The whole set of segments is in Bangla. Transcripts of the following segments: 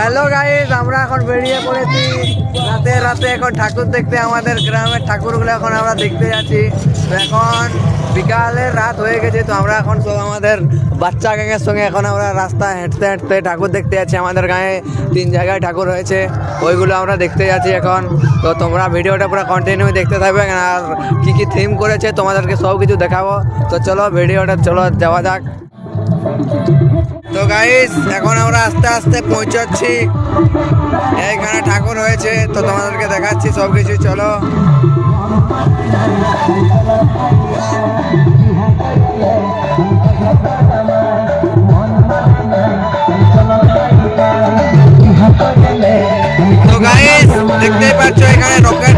হ্যালো গাইস আমরা এখন বেরিয়ে পড়েছি। রাতে রাতে এখন ঠাকুর দেখতে, আমাদের গ্রামের ঠাকুরগুলো এখন আমরা দেখতে যাচ্ছি। এখন বিকালের রাত হয়ে গেছে, তো আমরা এখন সব আমাদের বাচ্চা গ্যাংয়ের সঙ্গে এখন আমরা রাস্তা হেঁটতে হেঁটতে ঠাকুর দেখতে যাচ্ছি, আমাদের গায়ে তিন জায়গায় ঠাকুর হয়েছে ওইগুলো আমরা দেখতে যাচ্ছি এখন। তো তোমরা ভিডিওটা পুরো কন্টিনিউ দেখতে থাকবে, আর কি কি থিম করেছে তোমাদেরকে সব কিছু দেখাবো। তো চলো ভিডিওটা, চলো যাওয়া যাক। তো গাইস এখন আমরা আস্তে আস্তে পৌঁছাচ্ছি। এইখানে ঠাকুর হয়েছে তো তোমাদেরকে দেখাচ্ছি সব কিছু, চলো। দেখতেই পাচ্ছ এখানে রকেট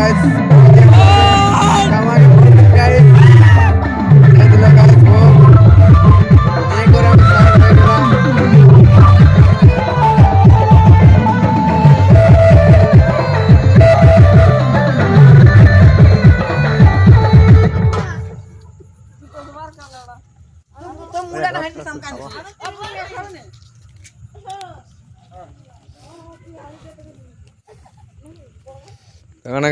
আর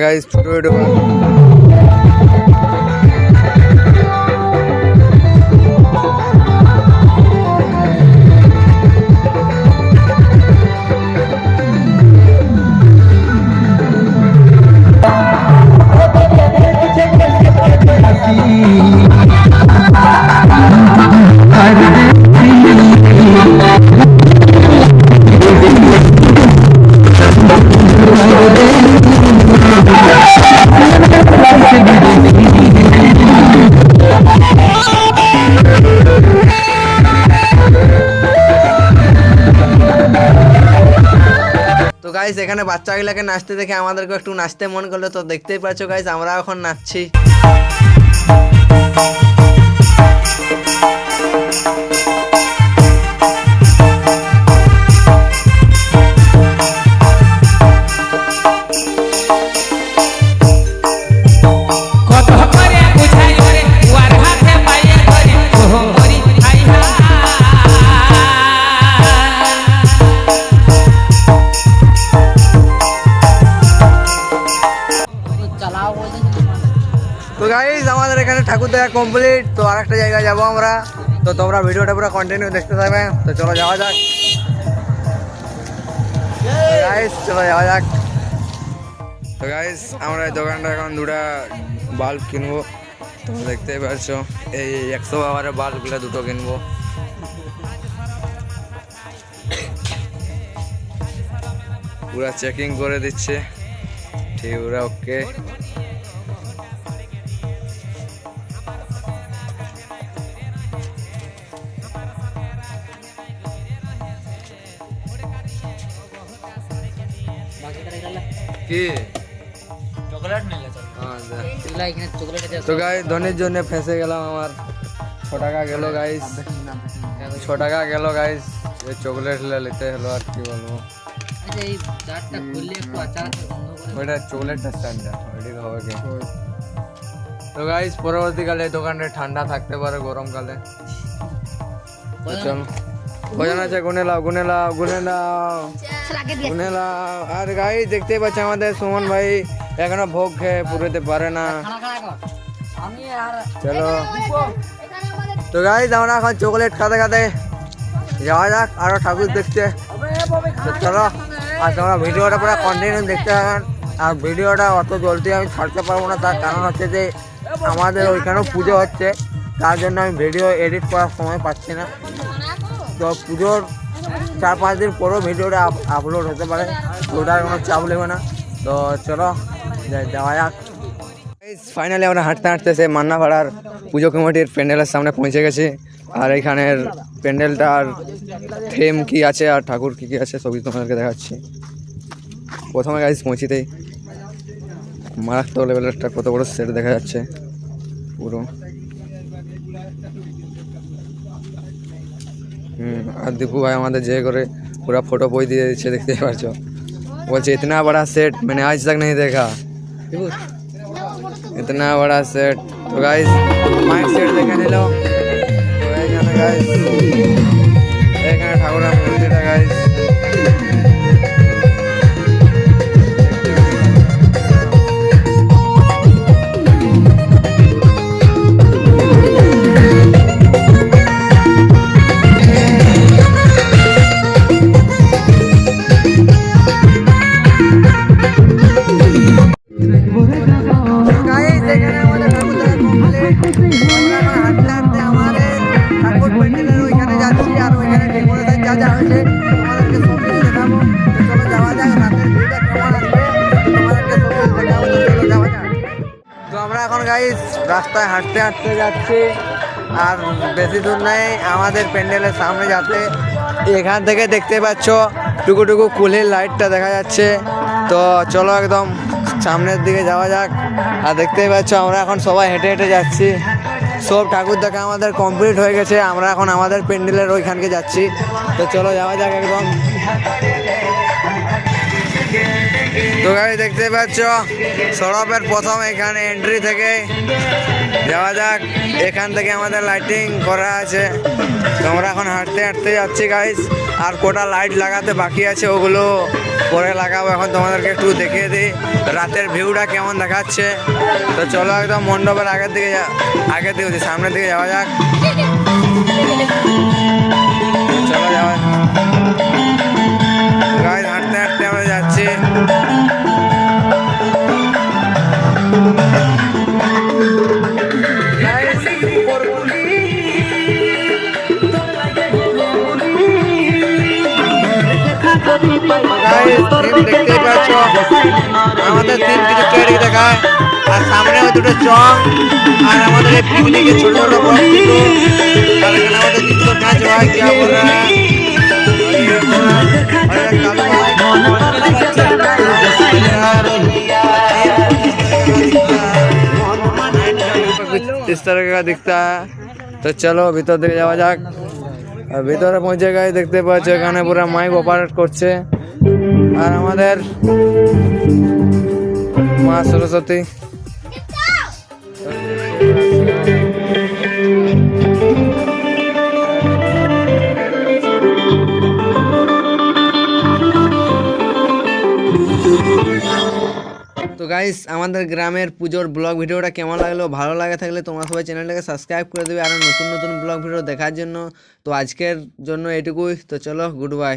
এখানে গাইস ছোট ছোট গাইস এখানে বাচ্চাগুলোকে নাচতে দেখে আমাদেরকে একটু নাচতে মন করল। তো দেখতেই পাচ্ছ গাইস আমরা এখন নাচছি। কমপ্লিট তো আর একটা জায়গায় যাব আমরা। তো তোমরা ভিডিওটা পুরো কন্টিনিউ দেখতে থাকবে। তো চলো যাওয়া যাক। গাইস চলো যাওয়া যাক। তো গাইস আমরা এই দোকানটা এখন দুটা বাল্ব কিনবো। তোমরা দেখতেই পাচ্ছ এই একশো পাওয়ারের বাল্বগুলো দুটো কিনবো। পুরা চেকিং করে দিচ্ছে। ঠিক পুরা ওকে কি? চকলেট নিলে আছে। তো গাই ধনির জন্য ফেঁসে গেলাম আমার। ছ টাকা গেল গাইস ছ টাকা গেল গাইস এই চকলেট নিতে হলো আর কি বলব। আচ্ছা ওইটা চকলেটটা স্ট্যান্ডটা ওইটা কি? তো গাইস পরবর্তীকালে এই দোকানটা ঠান্ডা থাকতে পারে গরমকালে। চল। কজন আছে, গুনে লাও গুনে লাও গুনে লাও গুনে লাও আর গাইস দেখতেই পাচ্ছ আমাদের সুমন ভাই এখনও ভোগ খেয়ে পুরোতে পারে না। চলো। তো গাইজ আমরা এখন চকলেট খাতে খাতে যাওয়া যাক, আরও ঠাকুর দেখতে। চলো, আর তোমরা ভিডিওটা পুরো কন্টিনিউ দেখতে থাকেন আর ভিডিওটা অত জলদি আমি ছাড়তে পারব না, তার কারণ হচ্ছে যে আমাদের ওইখানেও পুজো হচ্ছে, তার জন্য আমি ভিডিও এডিট করার সময় পাচ্ছি না। তো পুজোর চার পাঁচ দিন পরও ভিডিওটা আপলোড হতে পারে। ওটার কোনো চাপ নেবে না। তো চলো যাওয়া যাক। ফাইনালি আমরা হাঁটতে হাঁটতে সে মান্নাপাড়ার পুজো কমিটির প্যান্ডেলের সামনে পৌঁছে গেছি। আর এখানের প্যান্ডেলটার থিম কি আছে আর ঠাকুর কি কি আছে সবই তোমাদেরকে দেখাচ্ছি। প্রথমে গাইজ পৌঁছিতেই মারাত্মক লেভেলের একটা কত বড় সেট দেখা যাচ্ছে। পুরো। আর দীপু ভাই আমাদের যে করে পুরা ফটো বই দিয়ে দিচ্ছে, দেখতে পাচ্ছ? বলছে এতনা বড়া সেট মানে আজ তক নেই দেখা। এতনা বড়া সেট তো গাইজ মাইক সেট দেখে নিল। গাইজ আমরা এখন গাইস রাস্তায় হাঁটতে হাঁটতে যাচ্ছি। আর বেশি দূর নেই, আমাদের প্যান্ডেলের সামনে যাতে এখান থেকে দেখতে পাচ্ছ টুকু টুকু কুলির লাইটটা দেখা যাচ্ছে। তো চলো একদম সামনের দিকে যাওয়া যাক। আর দেখতেই পাচ্ছ আমরা এখন সবাই হেঁটে হেঁটে যাচ্ছি। সব ঠাকুর দেখা আমাদের কমপ্লিট হয়ে গেছে, আমরা এখন আমাদের প্যান্ডেলের ওইখানকে যাচ্ছি। তো চলো যাওয়া যাক একদম। তো গাড়ি দেখতে পাচ্ছ, সড়কের প্রথম এখানে এন্ট্রি থেকে। যাওয়া যাক, এখান থেকে আমাদের লাইটিং করা আছে। তোমরা এখন হাঁটতে হাঁটতে যাচ্ছি গাইস, আর কোটা লাইট লাগাতে বাকি আছে ওগুলো পরে লাগাবো। এখন তোমাদেরকে একটু দেখিয়ে দিই, রাতের ভিউটা কেমন দেখাচ্ছে। তো চলো একদম মণ্ডপের আগের দিকে আগের দিকে সামনের দিকে যাওয়া যাক। চলো যাওয়া Guys, theme দেখতেই পাচ্ছ আমাদের থিম কিছু তৈরি দেখায় আর সামনে ওই দুটো চং আর আমাদের এই পিকনিকের ছোট ছোট বক্স দুটো আর এখানে আমাদের চিত্র কাজ হয় কি বল रहा है ये पूरा अरे कालू भाई इस तरह का दिखता है तो चलो ভিতর দিকে যাওয়া যাক আর ভিতরে পৌঁছে গায়ে দেখতে পাচ্ছ, এখানে পুরো মাইক অপারেট করছে। আর আমাদের মা সরস্বতী। গাইস আমাদের গ্রামের পুজোর ব্লগ ভিডিওটা কেমন লাগল? ভালো লাগে থাকলে তোমরা সবাই চ্যানেলটাকে সাবস্ক্রাইব করে দেবে। আর নতুন নতুন ব্লগ ভিডিও দেখার জন্য। তো আজকের জন্য এটুকুই। তো চলো গুড বাই